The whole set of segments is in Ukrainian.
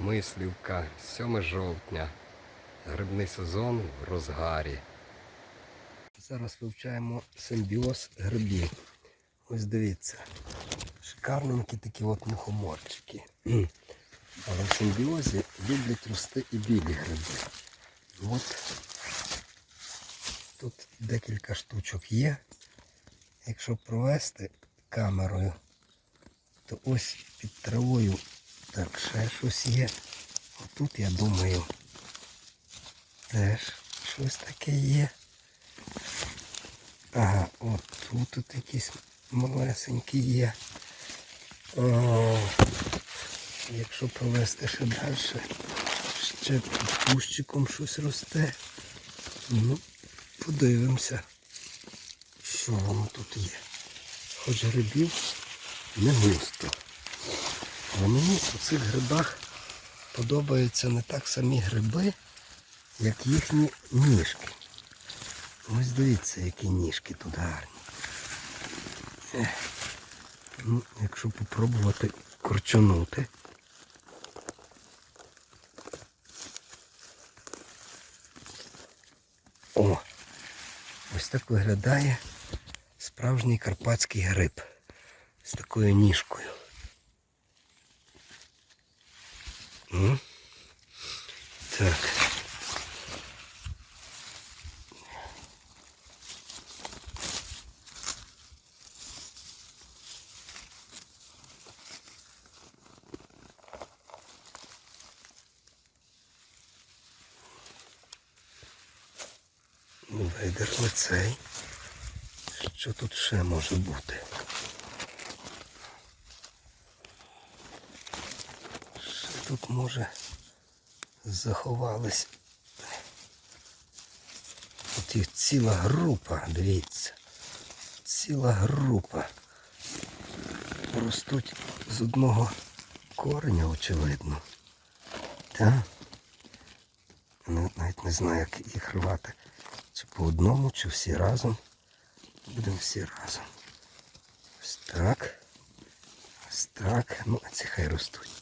Мислівка, 7 жовтня. Грибний сезон в розгарі. Зараз вивчаємо симбіоз грибів. Ось дивіться. Шикарненькі такі от мухоморчики. Але в симбіозі люблять рости і білі гриби. От тут декілька штучок є. Якщо провести камерою, то ось під травою так ще щось є. Отут, я думаю, теж щось таке є. Ага, от тут от якісь малесенькі є. О, якщо провести ще далі, ще під кущиком щось росте. Ну, подивимося, що воно тут є. Хоч грибів не густо. Але мені у цих грибах подобаються не так самі гриби, як їхні ніжки. Ось дивіться, які ніжки тут гарні. Ну, якщо попробувати корчонути. О! Ось так виглядає справжній карпатський гриб з такою ніжкою. М? Так. Видерли цей. Що тут ще може бути? Тут може заховались. Тут їх ціла група, дивіться. Ціла група. Ростуть з одного кореня, очевидно. Так? Навіть не знаю, як їх рвати. Чи по одному, чи всі разом. Будемо всі разом. Ось так. Ось так. Ну, а ці хай ростуть.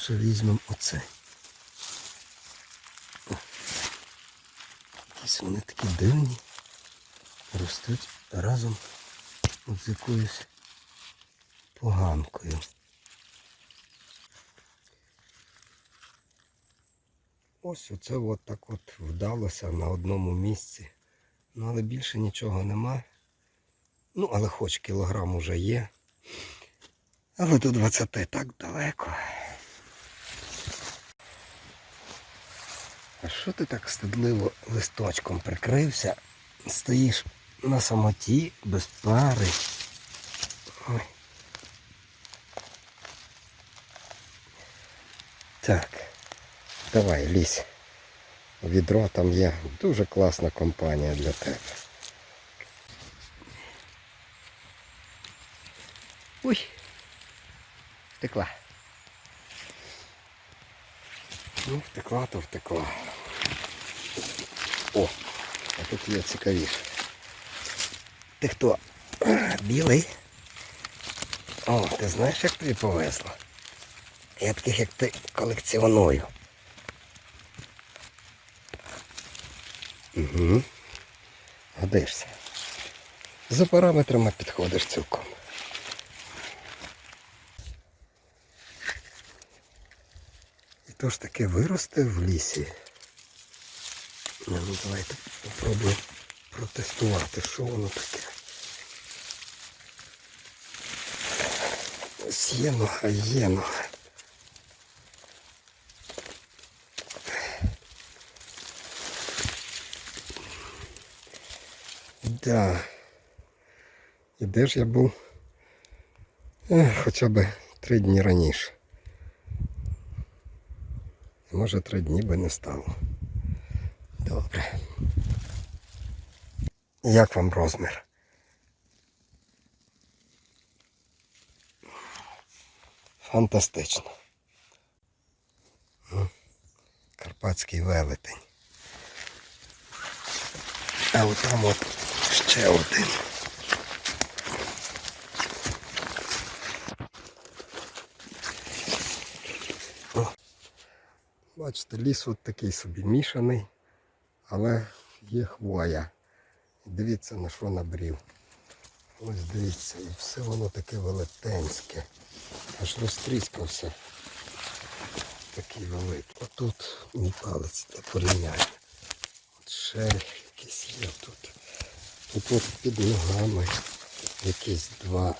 Що візьмемо оцей. О. Якісь вони такі дивні. Ростуть разом з якоюсь поганкою. Ось оце от так от вдалося на одному місці. Ну але більше нічого нема. Ну, але хоч кілограм уже є. Але до 20 так далеко. А що ти так стидливо листочком прикрився? Стоїш на самоті, без пари. Ой. Так, давай, лізь. Відро там є дуже класна компанія для тебе. Ой, втекла. Ну, втекла, то втекла. О, а тут є цікавіше. Ти хто? Білий? О, ти знаєш, як тобі повезло? Я таких, як ти, колекціоную. Угу. Годишся. За параметрами підходиш цілком. І то ж таке виросте в лісі. Ну, давайте попробуємо протестувати, що воно таке. Ось є нога, є нога. Да. І де ж я був? Ех, хоча б три дні раніше. Може три дні би не стало. Добре. Як вам розмір? Фантастично. Карпатський велетень. А от там от ще один. Бачите, ліс от такий собі мішаний, але є хвоя. Дивіться на що набрів. Ось дивіться, і все воно таке велетенське. Аж розтріскався. Такий великий. Отут мій палець де порівняю. От ще якісь є тут. Тут от під ногами якісь два.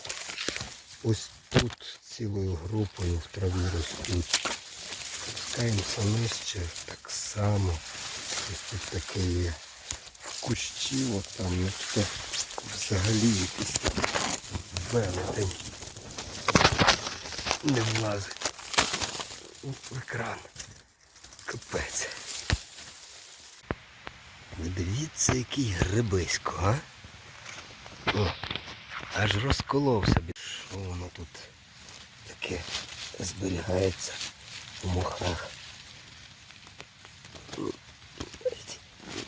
Ось тут цілою групою в траві ростуть. Спускаємося нижче так само. Ось тут таке є. В кущі от там, ну це взагалі якийсь велетень. Не влазить в екран. Капець. Ви Дивіться, який грибисько, а? О, аж розколовся. Що воно тут таке зберігається у мохах?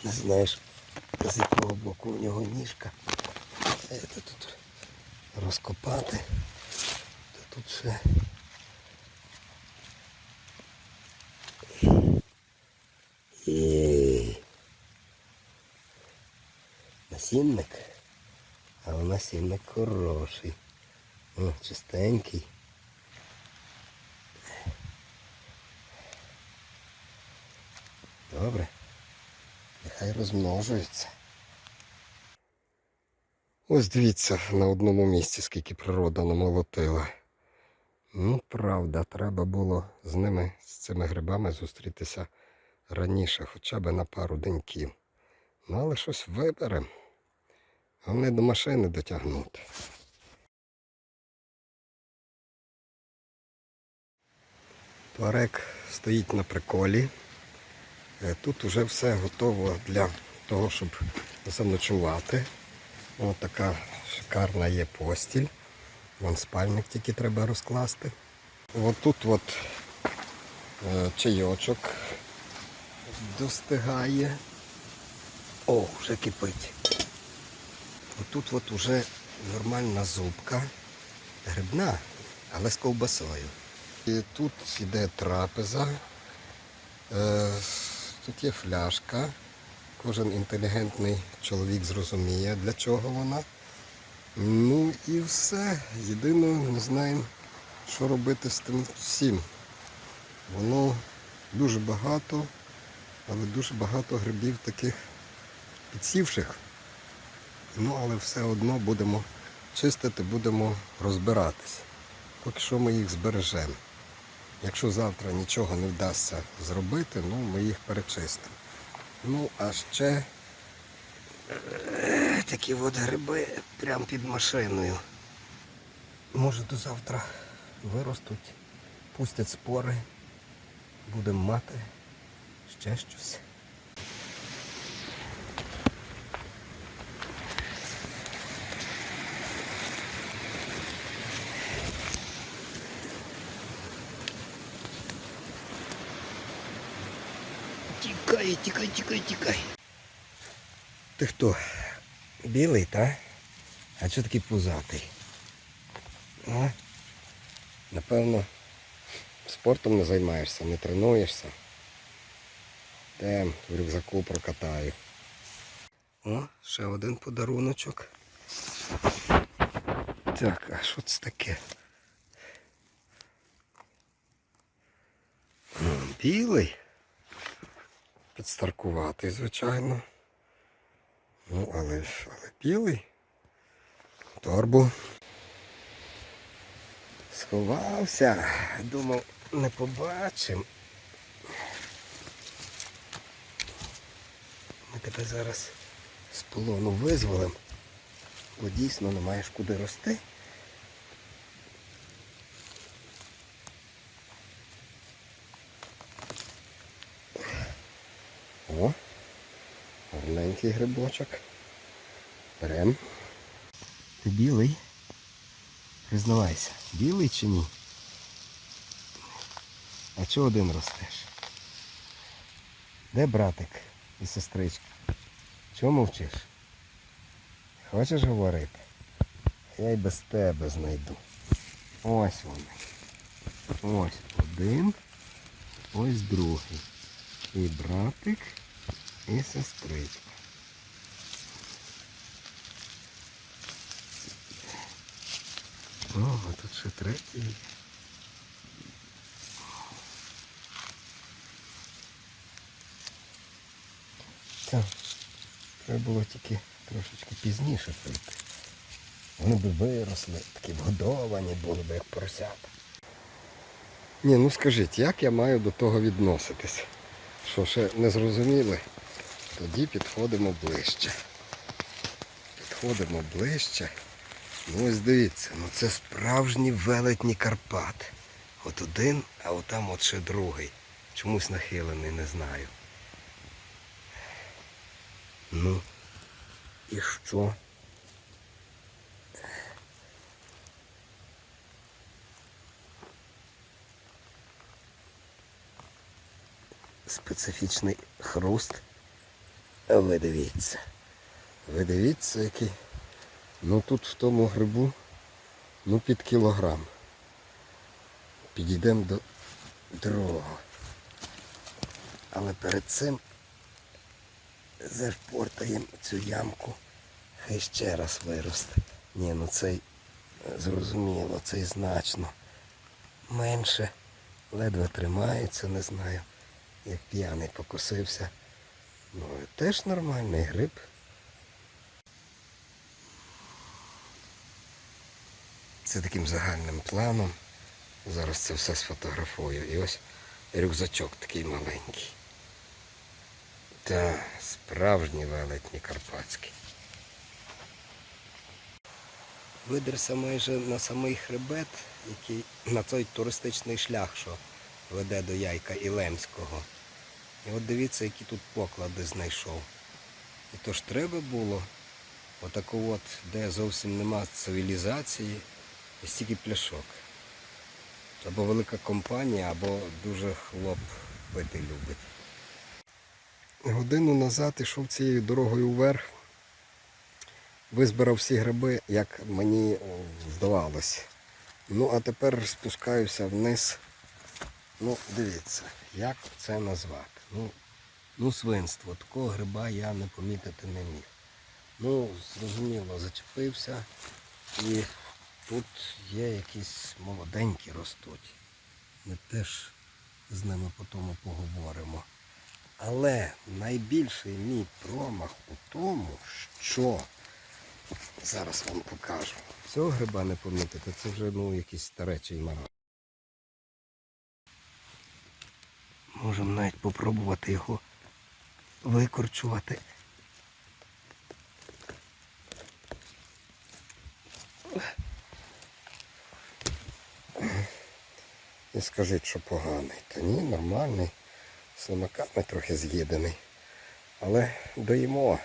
Не знаєш, з якого боку у нього ніжка. Це тут розкопати. То тут ще Єй. Насінник. А у насінник хороший. О, чистенький. Добре. Нехай розмножується. Ось дивіться на одному місці, скільки природа намолотила. Ну, правда, треба було з ними, з цими грибами зустрітися раніше, хоча б на пару деньків. Ну, але щось виберемо. Головне до машини дотягнути. Туарек стоїть на приколі. Е, Тут вже все готово для того, щоб заночувати. Ось така шикарна є постіль. Вон спальник тільки треба розкласти. Ось тут от е, чайочок достигає. О, вже кипить. Отут от уже нормальна зубка. Грибна, але з ковбасою. І тут йде трапеза. Тут є фляжка. Кожен інтелігентний чоловік зрозуміє, для чого вона. Ну і все. Єдине, не знаємо, що робити з тим всім. Воно дуже багато, але дуже багато грибів таких підсівших. Ну, але все одно будемо чистити, будемо розбиратись. Поки що ми їх збережемо. Якщо завтра нічого не вдасться зробити, ну ми їх перечистимо. Ну, а ще е, такі от гриби прямо під машиною. Може до завтра виростуть, пустять спори, будемо мати ще щось. Тікай, тікай, тікай. Ти хто? Білий, та? А чого такий пузатий? А? Напевно, спортом не займаєшся, не тренуєшся. Де в рюкзаку прокатаю. О, ще один подаруночок. Так, а що це таке? Білий. Підстаркуватий, звичайно. Ну, але, ж- але білий. Торбу. Сховався. Думав, не побачим. Ми тебе зараз з полону визволимо, бо дійсно не маєш куди рости. О, гарненький грибочок. Берем. Ти білий? Признавайся, білий чи ні? А чого один ростеш? Де братик і сестричка? Чому мовчиш? Хочеш говорити? Я й без тебе знайду. Ось вони. Ось один, ось другий. І братик, і сестричка. О, а тут ще третій. є. Треба було тільки трошечки пізніше прийти. Вони б виросли, такі вгодовані були б, як поросята. Ні, ну скажіть, як я маю до того відноситись? Що ще не зрозуміли? Тоді підходимо ближче. Підходимо ближче. Ну ось дивіться, ну це справжні велетні Карпат. От один, а от там от ще другий. Чомусь нахилений, не знаю. Ну, і що? Специфічний хруст. Ви дивіться. Ви дивіться, який. Ну тут в тому грибу, ну під кілограм. Підійдемо до другого. Але перед цим зашпортаємо цю ямку. Хай ще раз виросте. Ні, ну цей зрозуміло, цей значно менше. Ледве тримається, не знаю. Як п'яний покосився. Ну, теж нормальний гриб. Це таким загальним планом. Зараз це все сфотографую. І ось рюкзачок такий маленький. Та, справжній велетні карпатський. Видерся майже на самий хребет, який на той туристичний шлях, що веде до Яйка Ілемського. І от дивіться, які тут поклади знайшов. І то ж треба було, отаку от, де зовсім нема цивілізації, і стільки пляшок. Або велика компанія, або дуже хлоп пити любить. Годину назад йшов цією дорогою вверх, визбирав всі гриби, як мені здавалось. Ну, а тепер спускаюся вниз. Ну, дивіться, як це назвати. Ну, ну свинство. Такого гриба я не помітити не міг. Ну, зрозуміло, зачепився. І тут є якісь молоденькі ростуть. Ми теж з ними по тому поговоримо. Але найбільший мій промах у тому, що зараз вам покажу. Цього гриба не помітити, це вже ну, якийсь старечий мара. Можемо навіть попробувати його викорчувати. І скажіть, що поганий. Та ні, нормальний. Слимаками трохи з'їдений. Але доїмо.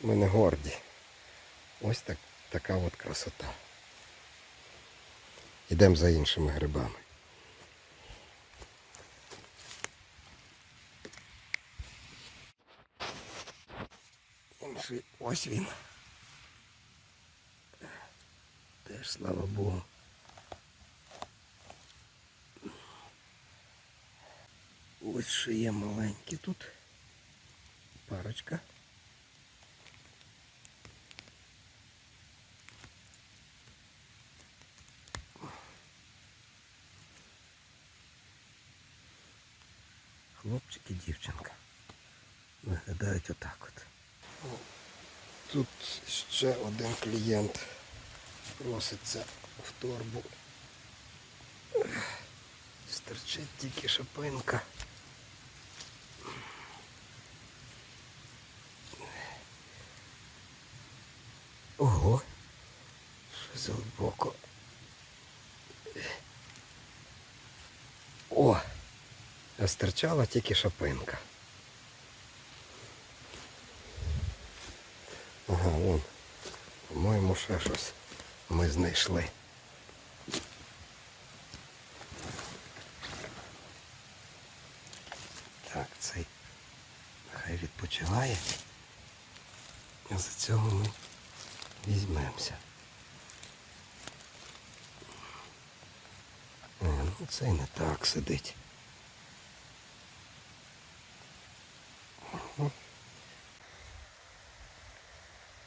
Ми не горді. Ось так, така от красота. Йдемо за іншими грибами. ось він. Теж слава Богу. Ось ще є маленькі тут. Парочка. Хлопчик і дівчинка. Виглядають отак от. Тут ще один клієнт проситься в торбу. Стерчить тільки шипинка. Ого, що глибоко. О! А стирчала тільки шапинка. Ага, вон. По-моєму, ще щось ми знайшли. Так, цей хай відпочиває. А за цього ми візьмемося. Е, ну це не так сидить.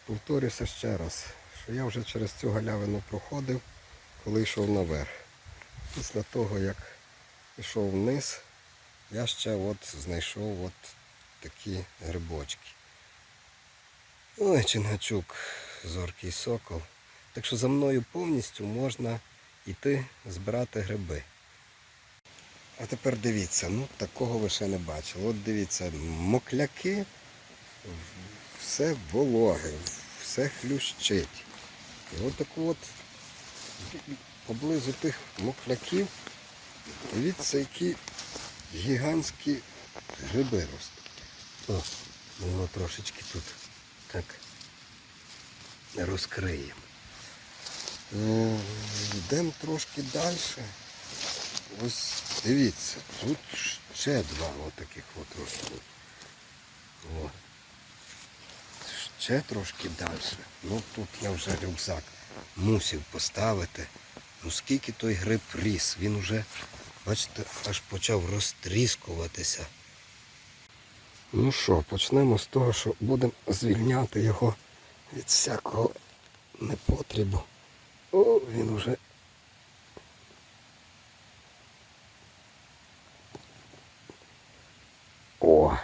Повторюся ще раз, що я вже через цю галявину проходив, коли йшов наверх. Після того, як пішов вниз, я ще от знайшов от такі грибочки. Ой, Чингачук, зоркий сокол. Так що за мною повністю можна йти збирати гриби. А тепер дивіться, ну такого ви ще не бачили. От дивіться, мокляки, все вологе, все хлющить. І от таку от поблизу тих мокляків, дивіться, які гігантські гриби ростуть. О, його трошечки тут так розкриємо. Е, Йдемо трошки далі. Ось дивіться, тут ще два отаких от ростуть. Ще трошки далі. Ну тут я вже рюкзак мусив поставити. Ну скільки той гриб ріс, він уже, бачите, аж почав розтріскуватися. Ну що, почнемо з того, що будемо звільняти його від всякого непотребу. О, він уже. О,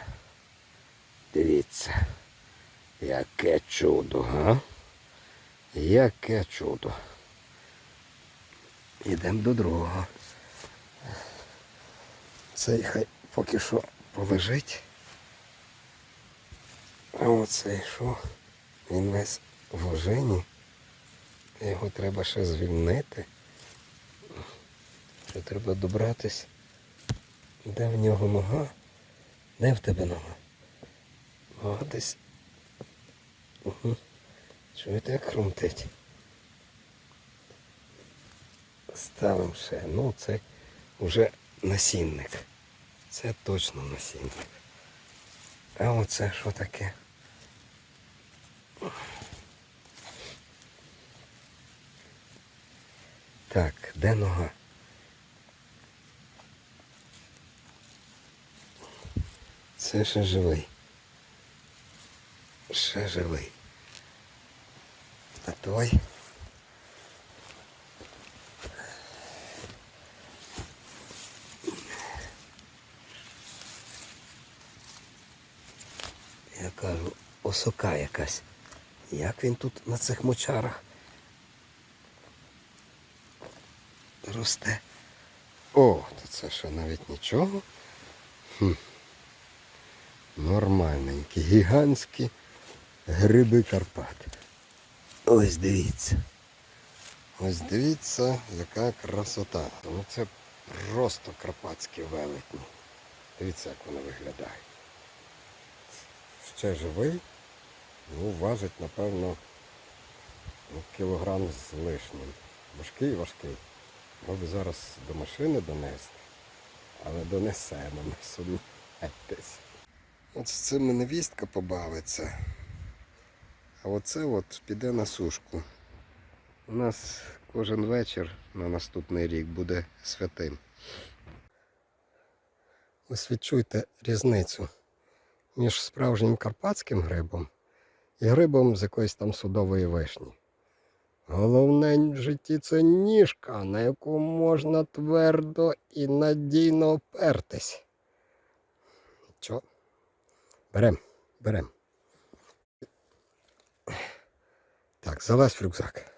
дивіться, яке чудо, га? Яке чудо. Йдемо до другого. Цей хай поки що полежить. А оцей що? Він весь в ожині. Його треба ще звільнити. Ще треба добратись. Де в нього нога? Де в тебе нога? Нога десь. Угу. Чуєте, як хрумтить? Ставимо ще. Ну, це вже насінник. Це точно насінник. А оце що таке? Так, де нога? Це ще живий. Ще живий. А той. Я кажу, осока якась. Як він тут на цих мочарах росте? О, то це що навіть нічого. Хм. Нормальненькі, гігантські гриби Карпат. Ось дивіться. Ось дивіться, яка красота. Ну це просто карпатські велетні. Дивіться, як вони виглядають. Ще живий. Ну, важить, напевно, ну, кілограм з лишнім. Важкий, важкий. Мабуть, зараз до машини донести, але донесемо, не сумнівайтесь. От з цим невістка побавиться. А оце от піде на сушку. У нас кожен вечір на наступний рік буде святим. Ось відчуйте різницю між справжнім карпатським грибом і грибом з якоїсь там судової вишні. Головне в житті це ніжка, на яку можна твердо і надійно опертись. Чо? Берем, берем. Так, залазь в рюкзак.